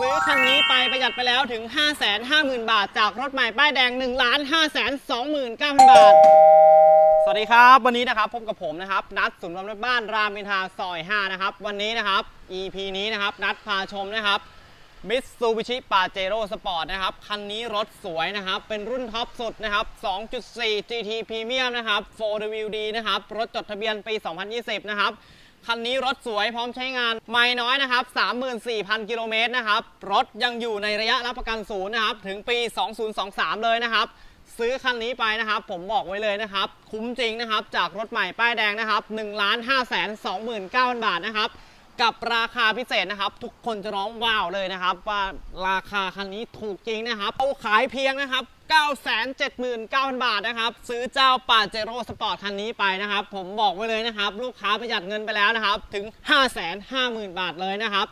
ซื้อคันนี้ไปประหยัดไปแล้วถึง 550,000 บาท จากรถใหม่ป้ายแดง 1 5 2 9 0 0 0 บาท สวัสดีครับ วันนี้นะครับพบกับผมนะครับ นัดศูนย์บำรุงบ้านรามอินทราซอย 5 นะครับ วันนี้นะครับ EP นี้นะครับ นัดพาชมนะครับ Mitsubishi Pajero Sport นะครับ คันนี้รถสวยนะครับ เป็นรุ่นท็อปสุดนะครับ 2.4 GT Premium นะครับ 4WD นะครับ รถจดทะเบียนปี 2020 นะครับ คันนี้รถสวยพร้อมใช้งาน ไม่น้อยนะครับ 34,000 กิโลเมตรนะครับ รถยังอยู่ในระยะรับประกันศูนย์นะครับ ถึงปี 2023 เลยนะครับ ซื้อคันนี้ไปนะครับ ผมบอกไว้เลยนะครับ คุ้มจริงนะครับ จากรถใหม่ป้ายแดงนะครับ1 5 2 9 0 0 0 บาทนะครับ กับราคาพิเศษนะครับ ทุกคนจะร้องว้าวเลยนะครับ ว่าราคาคันนี้ถูกจริงนะครับเอาขายเพียงนะครับ 979,000 บาทนะครับ ซื้อเจ้าปาเจโร่สปอร์ตคันนี้ไปนะครับ ผมบอกไว้เลยนะครับ ลูกค้าประหยัดเงินไปแล้วนะครับ ถึง 550,000 บาทเลยนะครับ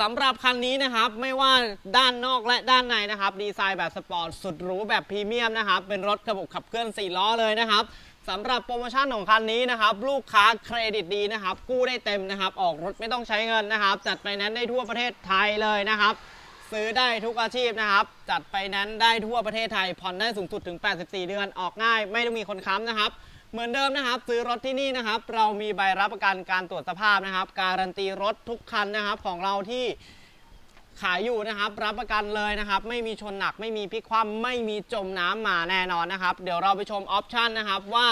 สำหรับคันนี้นะครับ ไม่ว่าด้านนอกและด้านในนะครับ ดีไซน์แบบสปอร์ตสุดหรูแบบพรีเมียมนะครับ เป็นรถระบบขับเคลื่อน 4 ล้อเลยนะครับสำหรับโปรโมชั่นของคันนี้นะครับ ลูกค้าเครดิตดีนะครับ กู้ได้เต็มนะครับ ออกรถไม่ต้องใช้เงินนะครับ จัดไปนั้นได้ทั่วประเทศไทยเลยนะครับ ซื้อได้ทุกอาชีพนะครับ จัดไปนั้นได้ทั่วประเทศไทย ผ่อนได้สูงสุดถึง 84 เดือน ออกง่าย ไม่ต้องมีคนค้ำนะครับ เหมือนเดิมนะครับ ซื้อรถที่นี่นะครับ เรามีใบรับประกันการตรวจสภาพนะครับ การันตีรถทุกคันนะครับของเราที่ขายอยู่นะครับ รับประกันเลยนะครับ ไม่มีชนหนัก ไม่มีพลิกคว่ำไม่มีจมน้ำมาแน่นอนนะครับ เดี๋ยวเราไปชมออปชันนะครับว่า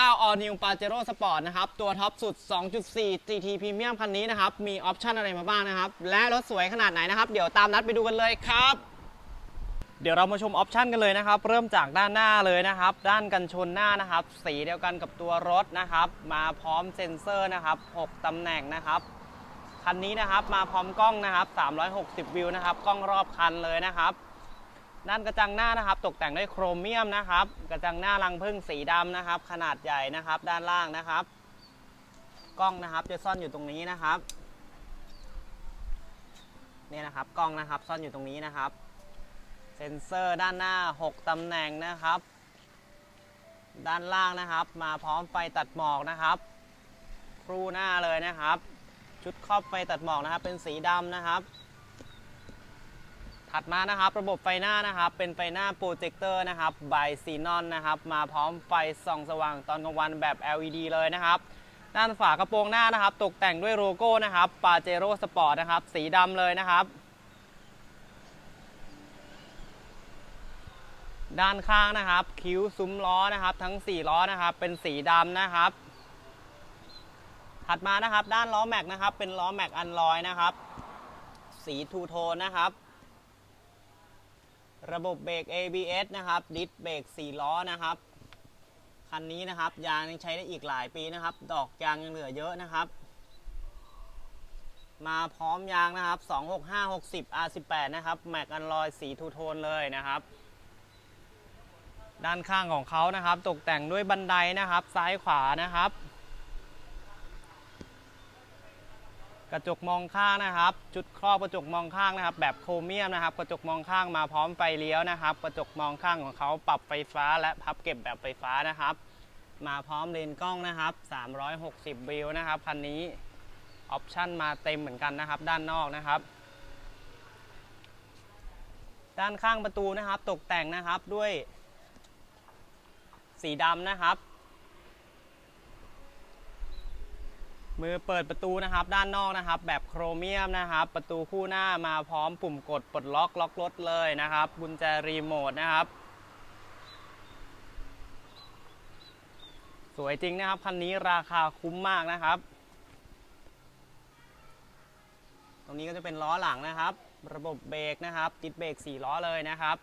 เจ้า All New Pajero Sport นะครับ ตัวท็อปสุด 2.4 GT Premium คันนี้นะครับ มีออปชันอะไรมาบ้างนะครับ และรถสวยขนาดไหนนะครับ เดี๋ยวตามนัดไปดูกันเลยครับ เดี๋ยวเรามาชมออปชันกันเลยนะครับ เริ่มจากด้านหน้าเลยนะครับ ด้านกันชนหน้านะครับ สีเดียวกันกับตัวรถนะครับ มาพร้อมเซ็นเซอร์นะครับ 6 ตำแหน่งนะครับคันนี้นะครับมาพร้อมกล้องนะครับ 360 วิวนะครับ กล้องรอบคันเลยนะครับ ด้านกระจังหน้านะครับ ตกแต่งด้วยโครเมียมนะครับ กระจังหน้ารังพึ่งสีดำนะครับ ขนาดใหญ่นะครับ ด้านล่างนะครับ กล้องนะครับจะซ่อนอยู่ตรงนี้นะครับเนี่ยนะครับกล้องนะครับซ่อนอยู่ตรงนี้นะครับ เซ็นเซอร์ด้านหน้า 6ตำแหน่งนะครับ ด้านล่างนะครับ มาพร้อมไฟตัดหมอกนะครับครูหน้าเลยนะครับ ชุดครอบไฟตัดหมอกนะครับ เป็นสีดำนะครับ ถัดมานะครับระบบไฟหน้านะครับเป็นไฟหน้าโปรเจคเตอร์นะครับบายซีนอนนะครับมาพร้อมไฟส่องสว่างตอนกลางวันแบบ LED เลยนะครับด้านฝากระโปรงหน้านะครับ ตกแต่งด้วยโลโก้นะครับปาเจโร่สปอร์ตนะครับสีดำเลยนะครับ ด้านข้างนะครับ คิ้วซุ้มล้อนะครับ ทั้ง 4 ล้อนะครับ เป็นสีดำนะครับ ถัดมานะครับ ด้านล้อแม็กนะครับ เป็นล้อแม็กอันลอยนะครับ สีทูโทนนะครับ ระบบเบรก ABS นะครับ ดิสเบรก4ล้อนะครับ คันนี้นะครับ ยางยังใช้ได้อีกหลายปีนะครับ ดอกยางยังเหลือเยอะนะครับ มาพร้อมยางนะครับ 265 60 R18 นะครับ แม็กอันลอยสีทูโทนเลยนะครับ ด้านข้างของเขานะครับ ตกแต่งด้วยบันไดนะครับ ซ้ายขวานะครับ กระจกมองข้างนะครับ จุดครอบกระจกมองข้างนะครับ แบบโครเมียมนะครับ กระจกมองข้างมาพร้อมไฟเลี้ยวนะครับ กระจกมองข้างของเขาปรับไฟฟ้า และพับเก็บแบบไฟฟ้านะครับ มาพร้อมเลนส์กล้องนะครับ 360 วิวนะครับคันนี้ออปชั่นมาเต็มเหมือนกันนะครับ ด้านนอกนะครับด้านข้างประตูนะครับ ตกแต่งนะครับด้วยสีดำนะครับ มือเปิดประตูนะครับด้านนอกนะครับ แบบโครเมียมนะครับ ประตูคู่หน้ามาพร้อมปุ่มกดปลดล็อกล็อกรถเลยนะครับกุญแจรีโมทนะครับ สวยจริงนะครับคันนี้ราคาคุ้มมากนะครับ ตรงนี้ก็จะเป็นล้อหลังนะครับ ระบบเบรกนะครับ ติดเบรก4ล้อเลยนะครับ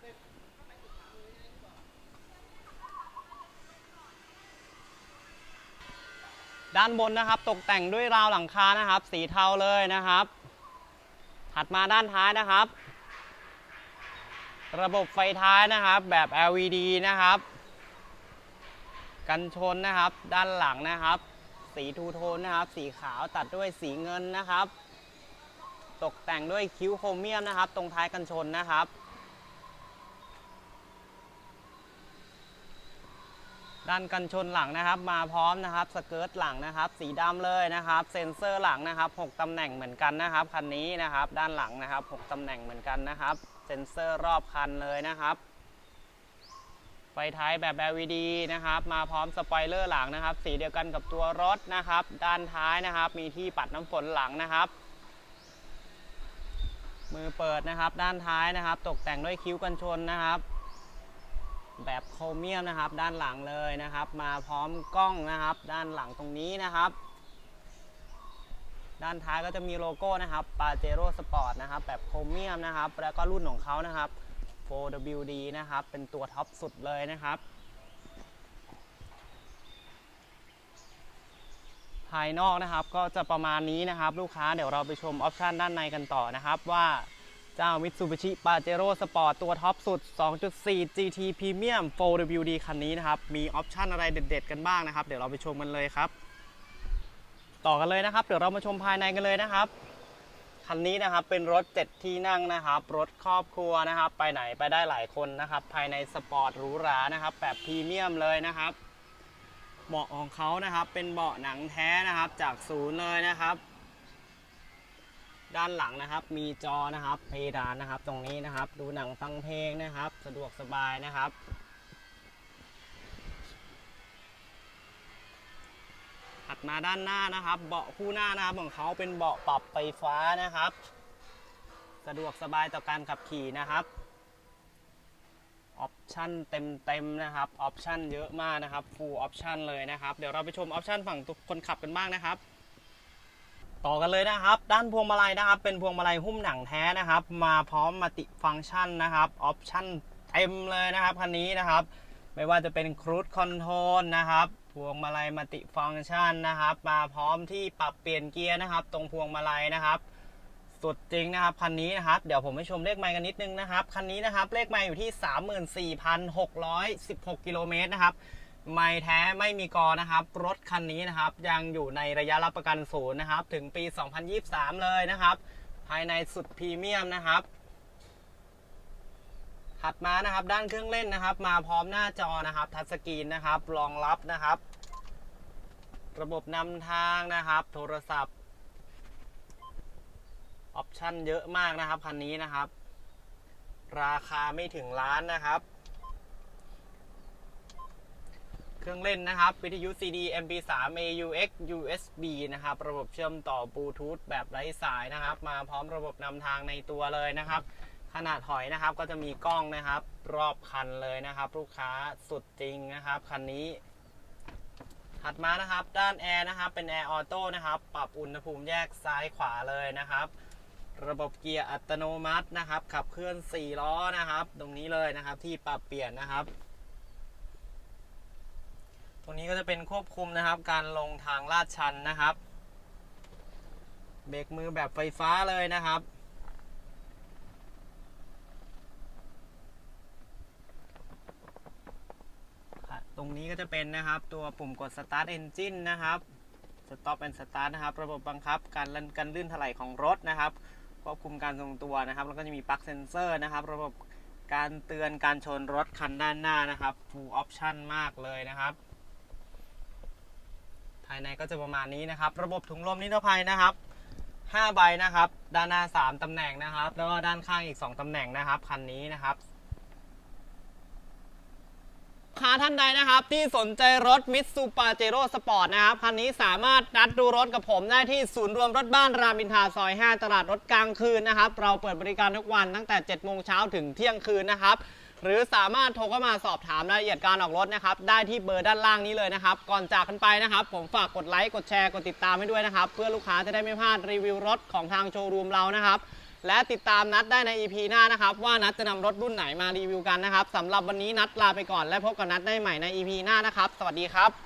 ด้านบนนะครับ ตกแต่งด้วยราวหลังคานะครับ สีเทาเลยนะครับ ถัดมาด้านท้ายนะครับ ระบบไฟท้ายนะครับ แบบ LED นะครับ กันชนนะครับ ด้านหลังนะครับ สีทูโทนนะครับ สีขาวตัดด้วยสีเงินนะครับ ตกแต่งด้วยคิ้วโครเมียมนะครับ ตรงท้ายกันชนนะครับ ด้านกันชนหลังนะครับ มาพร้อมนะครับสเกิร์ตหลังนะครับ สีดำเลยนะครับ เซ็นเซอร์หลังนะครับ 6ตำแหน่งเหมือนกันนะครับคันนี้นะครับ ด้านหลังนะครับ 6ตำแหน่งเหมือนกันนะครับ เซ็นเซอร์รอบคันเลยนะครับไฟท้ายแบบ LED นะครับ มาพร้อมสปอยเลอร์หลังนะครับ สีเดียวกันกับตัวรถนะครับ ด้านท้ายนะครับ มีที่ปัดน้ำฝนหลังนะครับ มือเปิดนะครับ ด้านท้ายนะครับ ตกแต่งด้วยคิ้วกันชนนะครับ แบบโครเมียมนะครับ ด้านหลังเลยนะครับ มาพร้อมกล้องนะครับ ด้านหลังตรงนี้นะครับ ด้านท้ายก็จะมีโลโก้นะครับ Pajero Sport นะครับ แบบโครเมียมนะครับ แล้วก็รุ่นของเขานะครับ 4WD นะครับ เป็นตัวท็อปสุดเลยนะครับภายนอกนะครับก็จะประมาณนี้นะครับ ลูกค้าเดี๋ยวเราไปชมออปชันด้านในกันต่อนะครับว่า เจ้า Mitsubishi Pajero Sport ตัวท็อปสุด 2.4 GT Premium 4WD คันนี้นะครับ มีออปชันอะไรเด็ดๆ กันบ้างนะครับ เดี๋ยวเราไปชมกันเลยครับ ต่อกันเลยนะครับ เดี๋ยวเรามาชมภายในกันเลยนะครับ คันนี้นะครับเป็นรถ 7 ที่นั่งนะครับ รถครอบครัวนะครับ ไปไหนไปได้หลายคนนะครับ ภายในสปอร์ตหรูหรานะครับ แบบพรีเมียมเลยนะครับ เบาะของเขานะครับ เป็นเบาะหนังแท้นะครับ จากศูนย์เลยนะครับ ด้านหลังนะครับ มีจอนะครับเพดานนะครับ ตรงนี้นะครับ ดูหนังฟังเพลงนะครับ สะดวกสบายนะครับ ถัดมาด้านหน้านะครับ เบาะคู่หน้านะครับของเขาเป็นเบาะปรับไฟฟ้านะครับ สะดวกสบายต่อการขับขี่นะครับออปชั่นเต็มๆนะครับออปชั่นเยอะมากนะครับฟูลออปชั่นเลยนะครับ เดี๋ยวเราไปชมออปชั่นฝั่งคนขับกันบ้างนะครับ ต่อกันเลยนะครับ ด้านพวงมาลัยนะครับ เป็นพวงมาลัยหุ้มหนังแท้นะครับ มาพร้อมมัติฟังก์ชันนะครับออปชั่นเต็มเลยนะครับคันนี้นะครับ ไม่ว่าจะเป็นครู i คอนโทรลนะครับพวงมาลัยมัติฟังก์ชันนะครับ มาพร้อมที่ปรับเปลี่ยนเกียร์นะครับ ตรงพวงมาลัยนะครับ สุดจริงนะครับคันนี้นะครับ เดี๋ยวผมไปชมเลขไมล์กันนิดนึงนะครับคันนี้นะครับเลขไมล์อยู่ที่ 34,616 กิโลเมตรนะครับ ไมล์แท้ไม่มีกอนะครับ รถคันนี้นะครับ ยังอยู่ในระยะรับประกันศูนย์นะครับ ถึงปี 2023 เลยนะครับ ภายในสุดพรีเมียมนะครับ ถัดมานะครับด้านเครื่องเล่นนะครับ มาพร้อมหน้าจอนะครับ ทัชสกรีนนะครับรองรับนะครับ ระบบนำทางนะครับ โทรศัพท์ออปชั่นเยอะมากนะครับคันนี้นะครับ ราคาไม่ถึงล้านนะครับ เครื่องเล่นนะครับ วิทยุ CD MP3 AUX USB นะครับ ระบบเชื่อมต่อบลูทูธแบบไร้สายนะครับ มาพร้อมระบบนำทางในตัวเลยนะครับ ขนาดถอยนะครับก็จะมีกล้องนะครับ รอบคันเลยนะครับ ลูกค้าสุดจริงนะครับ คันนี้ถัดมานะครับ ด้านแอร์นะครับ เป็นแอร์ออโต้นะครับ ปรับอุณหภูมิแยกซ้ายขวาเลยนะครับระบบเกียร์อัตโนมัตินะครับ ขับเคลื่อน 4 ล้อนะครับ ตรงนี้เลยนะครับที่ปรับเปลี่ยนนะครับ ตรงนี้ก็จะเป็นควบคุมนะครับ การลงทางลาดชันนะครับ เบรกมือแบบไฟฟ้าเลยนะครับ ตรงนี้ก็จะเป็นนะครับตัวปุ่มกด start engine นะครับ stop and start นะครับ ระบบบังคับการลันการลื่นถลายของรถนะครับ ควบคุมการทรงตัวนะครับ แล้วก็จะมีปลั๊กเซนเซอร์นะครับ ระบบการเตือนการชนรถคันด้านหน้านะครับ full option มากเลยนะครับ ภายในก็จะประมาณนี้นะครับ ระบบถุงลมนิรภัยนะครับ5ใบนะครับ ด้านหน้า 3ตำแหน่งนะครับ แล้วก็ด้านข้างอีก 2ตำแหน่งนะครับ คันนี้นะครับค้าท่านใดนะครับ ที่สนใจรถมิตซูปาเจโร่สปอร์ตนะครับ คันนี้สามารถนัดดูรถกับผมได้ที่ศูนย์รวมรถบ้านรามอินทราซอย 5 ตลาดรถกลางคืนนะครับ เราเปิดบริการทุกวันตั้งแต่7โมงเช้าถึงเที่ยงคืนนะครับ หรือสามารถโทรเข้ามาสอบถามรายละเอียดการออกรถนะครับได้ที่เบอร์ด้านล่างนี้เลยนะครับ ก่อนจากกันไปนะครับ ผมฝากกดไลค์กดแชร์กดติดตามให้ด้วยนะครับ เพื่อลูกค้าจะได้ไม่พลาดรีวิวรถของทางโชว์รูมเรานะครับ และติดตามนัดได้ใน EP หน้านะครับ ว่านัดจะนำรถรุ่นไหนมารีวิวกันนะครับสำหรับวันนี้นัดลาไปก่อนและพบกับนัดได้ใหม่ใน EP หน้านะครับ สวัสดีครับ